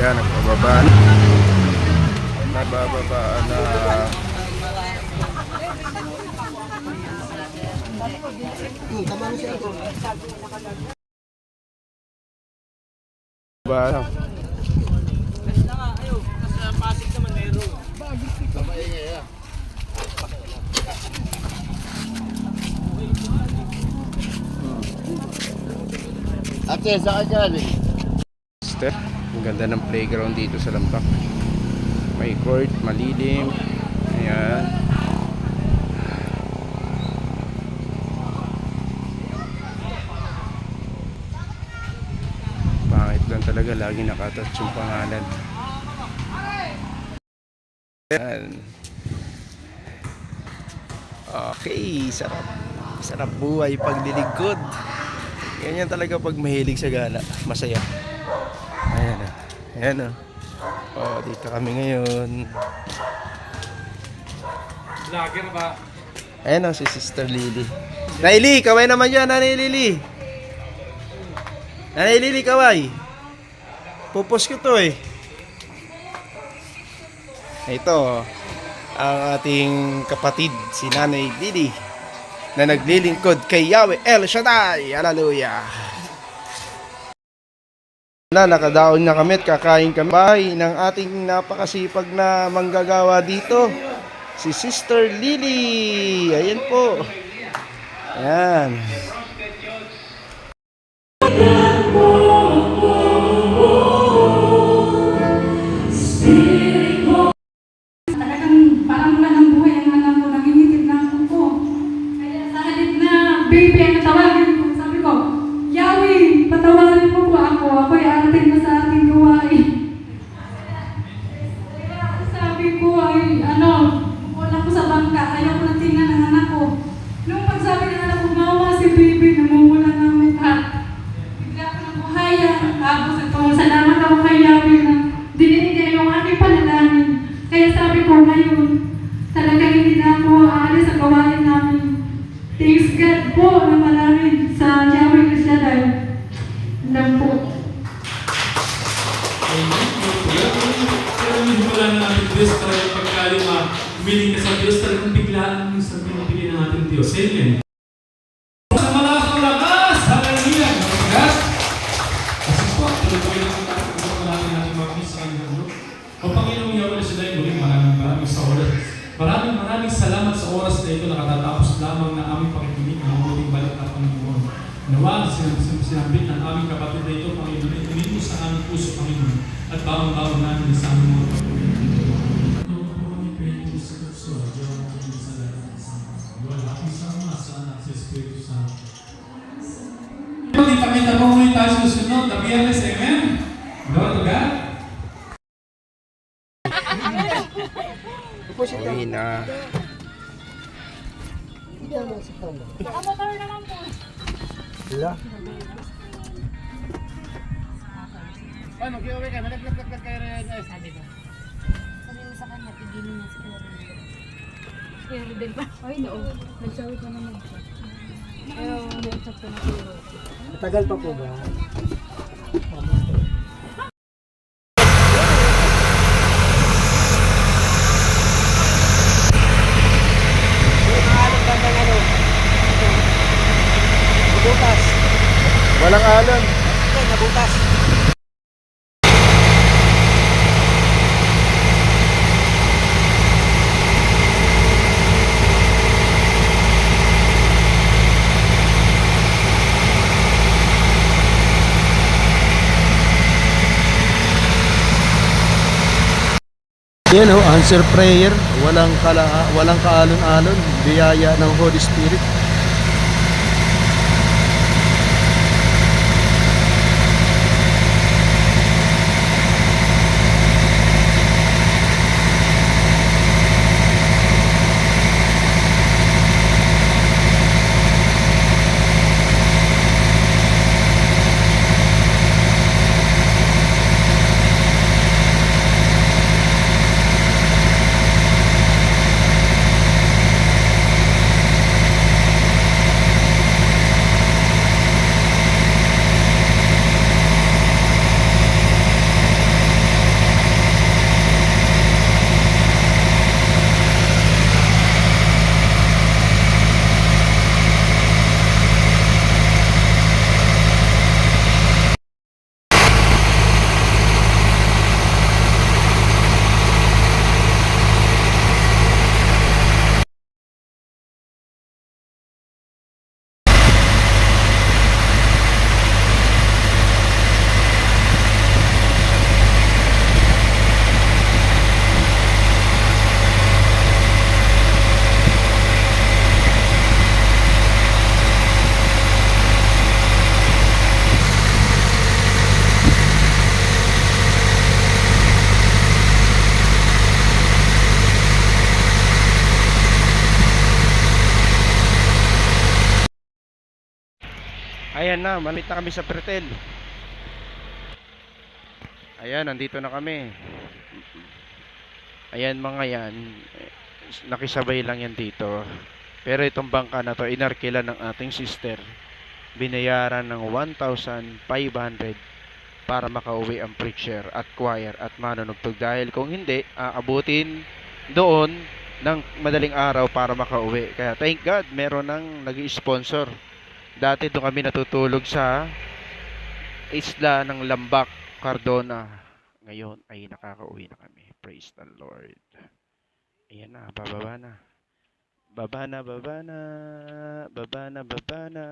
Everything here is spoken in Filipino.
Yan, nagbababa na. Nagbababa na. Ba? Ate, saan ka dyan? Step. Ang ganda ng playground dito sa Lampak. May court, malilim. Ayan. Pangit lang talaga. Lagi nakatouch yung pangalan. Ayan. Okay, sarap. Sarap buhay paglilingkod. Ganyan talaga pag mahilig sa gala. Masaya. Ayan o. Ayan o. Oh, dito kami ngayon. Vlogger ba? Ayan o, si Sister Lily. Naili, kaway naman dyan, Nanay Lily. Nanay Lily, kaway. Pupos ko to eh. Ito, ang ating kapatid, si Nanay Lily, na naglilingkod kay Yahweh El Shaddai. Hallelujah. Na, nakadaon na kami at kakain kami bahay ng ating napakasipag na manggagawa dito. Si Sister Lily. Ayan po. Ayan. Kaya sabi ko ngayon, talagang hindi na ako aalis sa gawain namin. Thanks God po na marami sa Yahweh Shaddai. Lang po. Diyos talaga pagkali ma humiling ka sa Diyos talagang biglaan yung sa pinapili ng ating Diyos. Amen. Nawa, sin- sin- sinabit ng aming kapatid na ito, Panginoon, itumin mo sa aming puso, Panginoon, at bawang-bawang namin sa aming mga patuloy. Kita-kita mo muli tayo susunod na Biyernes, Amen? Sabi mo sa kanya, pigilin niya si Kuya Rodel pa. Ay, no. Nag-shower ka naman siya. Pero, nag-chat ko na si Rodel. Matagal pa po ba? Walang alon. Yan oh, answer prayer, walang kala, walang kaalon-alon, biyaya ng Holy Spirit. Ayan na, malit na kami sa Pretel. Ayan, nandito na kami. Ayan mga yan, nakisabay lang yan dito. Pero itong bangka na to, inarkila ng ating sister. Binayaran ng 1,500 para makauwi ang preacher at choir at manunugtog. Dahil kung hindi, aabutin doon ng madaling araw para makauwi. Kaya thank God, meron nang nag sponsor Dati doon kami natutulog sa isla ng Lambak, Cardona. Ngayon ay nakakauwi na kami. Praise the Lord. Ayan na, bababa na. Baba na, baba na. Baba na, baba na.